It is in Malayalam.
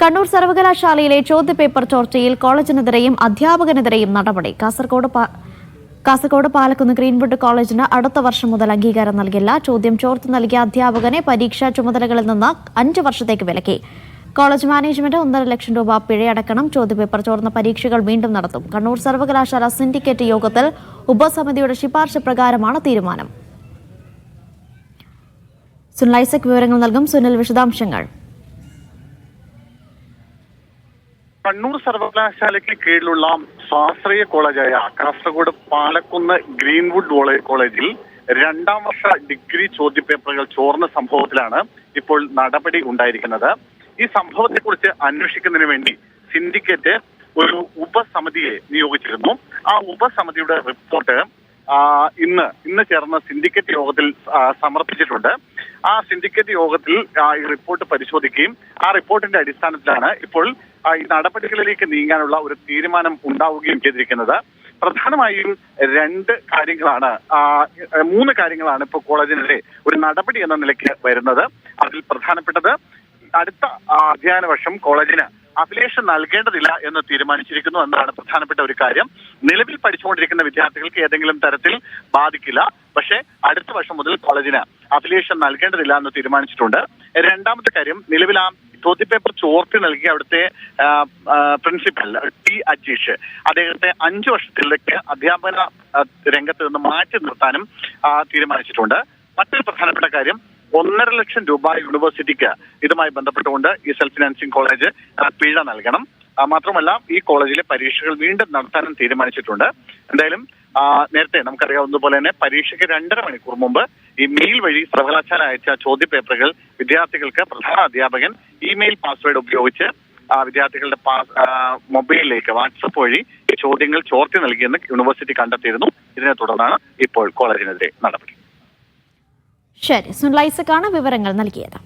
കണ്ണൂർ സർവകലാശാലയിലെ ചോദ്യപേപ്പർ ചോർച്ചയിൽ കോളേജിനെതിരെയും അധ്യാപകനെതിരെയും നടപടി. കാസർകോട് കാസർഗോഡ് പാലക്കുന്ന് ഗ്രീൻവുഡ് കോളേജിന് അടുത്ത വർഷം മുതൽ അംഗീകാരം നൽകില്ല. ചോദ്യം ചോർത്ത് നൽകിയ അധ്യാപകനെ പരീക്ഷാ ചുമതലകളിൽ നിന്ന് അഞ്ച് വർഷത്തേക്ക് വിലക്കി. കോളേജ് മാനേജ്മെന്റ് ഒന്നര ലക്ഷം രൂപ പിഴയടക്കണം. ചോദ്യപേപ്പർ ചോർന്ന പരീക്ഷകൾ വീണ്ടും നടത്തും. കണ്ണൂർ സർവകലാശാല സിൻഡിക്കേറ്റ് യോഗത്തിൽ ഉപസമിതിയുടെ ശുപാർശ പ്രകാരമാണ് തീരുമാനം. വിവരങ്ങൾ നൽകും. സുനിൽ വിശദാംശങ്ങൾ. കണ്ണൂർ സർവകലാശാലയ്ക്ക് കീഴിലുള്ള സ്വാശ്രയ കോളേജായ കാസർഗോഡ് പാലക്കുന്ന് ഗ്രീൻവുഡ് കോളേജിൽ രണ്ടാം വർഷ ഡിഗ്രി ചോദ്യപേപ്പറുകൾ ചോർന്ന സംഭവത്തിലാണ് ഇപ്പോൾ നടപടി ഉണ്ടായിരിക്കുന്നത്. ഈ സംഭവത്തെക്കുറിച്ച് അന്വേഷിക്കുന്നതിന് വേണ്ടി സിൻഡിക്കേറ്റ് ഒരു ഉപസമിതിയെ നിയോഗിച്ചിരുന്നു. ആ ഉപസമിതിയുടെ റിപ്പോർട്ട് ഇന്ന് ഇന്ന് ചേർന്ന സിൻഡിക്കേറ്റ് യോഗത്തിൽ സമർപ്പിച്ചിട്ടുണ്ട്. ആ സിൻഡിക്കേറ്റ് യോഗത്തിൽ ഈ റിപ്പോർട്ട് പരിശോധിക്കുകയും ആ റിപ്പോർട്ടിന്റെ അടിസ്ഥാനത്തിലാണ് ഇപ്പോൾ ഈ നടപടികളിലേക്ക് നീങ്ങാനുള്ള ഒരു തീരുമാനം ഉണ്ടാവുകയും ചെയ്തിരിക്കുന്നത്. പ്രധാനമായും രണ്ട് കാര്യങ്ങളാണ് മൂന്ന് കാര്യങ്ങളാണ് ഇപ്പോൾ കോളേജിനെതിരെ ഒരു നടപടി എന്ന നിലയ്ക്ക് വരുന്നത്. അതിൽ പ്രധാനപ്പെട്ടത് അടുത്ത അധ്യയന വർഷം കോളേജിന് അഫിലിയേഷൻ നൽകേണ്ടതില്ല എന്ന് തീരുമാനിച്ചിരിക്കുന്നു എന്നതാണ് പ്രധാനപ്പെട്ട ഒരു കാര്യം. നിലവിൽ പഠിച്ചുകൊണ്ടിരിക്കുന്ന വിദ്യാർത്ഥികൾക്ക് ഏതെങ്കിലും തരത്തിൽ ബാധിക്കില്ല. പക്ഷേ അടുത്ത വർഷം മുതൽ കോളേജിന് അഫിലിയേഷൻ നൽകേണ്ടതില്ല എന്ന് തീരുമാനിച്ചിട്ടുണ്ട്. രണ്ടാമത്തെ കാര്യം നിലവിൽ ആ ചോദ്യപേപ്പർ ചോർത്തി നൽകിയ അവിടുത്തെ പ്രിൻസിപ്പൽ ടി അജീഷ് അദ്ദേഹത്തെ അഞ്ചു വർഷത്തിലേക്ക് അധ്യാപന രംഗത്ത് നിന്ന് മാറ്റി നിർത്താനും തീരുമാനിച്ചിട്ടുണ്ട്. മറ്റൊരു പ്രധാനപ്പെട്ട കാര്യം ഒന്നര ലക്ഷം രൂപ യൂണിവേഴ്സിറ്റിക്ക് ഇതുമായി ബന്ധപ്പെട്ടുകൊണ്ട് ഈ സെൽഫ് ഫിനാൻസിങ് കോളേജ് പിഴ നൽകണം. മാത്രമല്ല ഈ കോളേജിലെ പരീക്ഷകൾ വീണ്ടും നടത്താനും തീരുമാനിച്ചിട്ടുണ്ട്. എന്തായാലും നേരത്തെ നമുക്കറിയാവുന്നതുപോലെ തന്നെ പരീക്ഷയ്ക്ക് രണ്ടര മണിക്കൂർ മുമ്പ് ഈ മെയിൽ വഴി സർവകലാശാല അയച്ച ചോദ്യപേപ്പറുകൾ വിദ്യാർത്ഥികൾക്ക് പ്രധാന അധ്യാപകൻ ഇമെയിൽ പാസ്വേഡ് ഉപയോഗിച്ച് വിദ്യാർത്ഥികളുടെ മൊബൈലിലേക്ക് വാട്സപ്പ് വഴി ചോദ്യങ്ങൾ ചോർത്തി നൽകിയെന്ന് യൂണിവേഴ്സിറ്റി കണ്ടെത്തിയിരുന്നു. ഇതിനെ തുടർന്നാണ് ഇപ്പോൾ കോളേജിനെതിരെ നടപടി. ശരി സുനിൽ വിവരങ്ങൾ നൽകിയത്.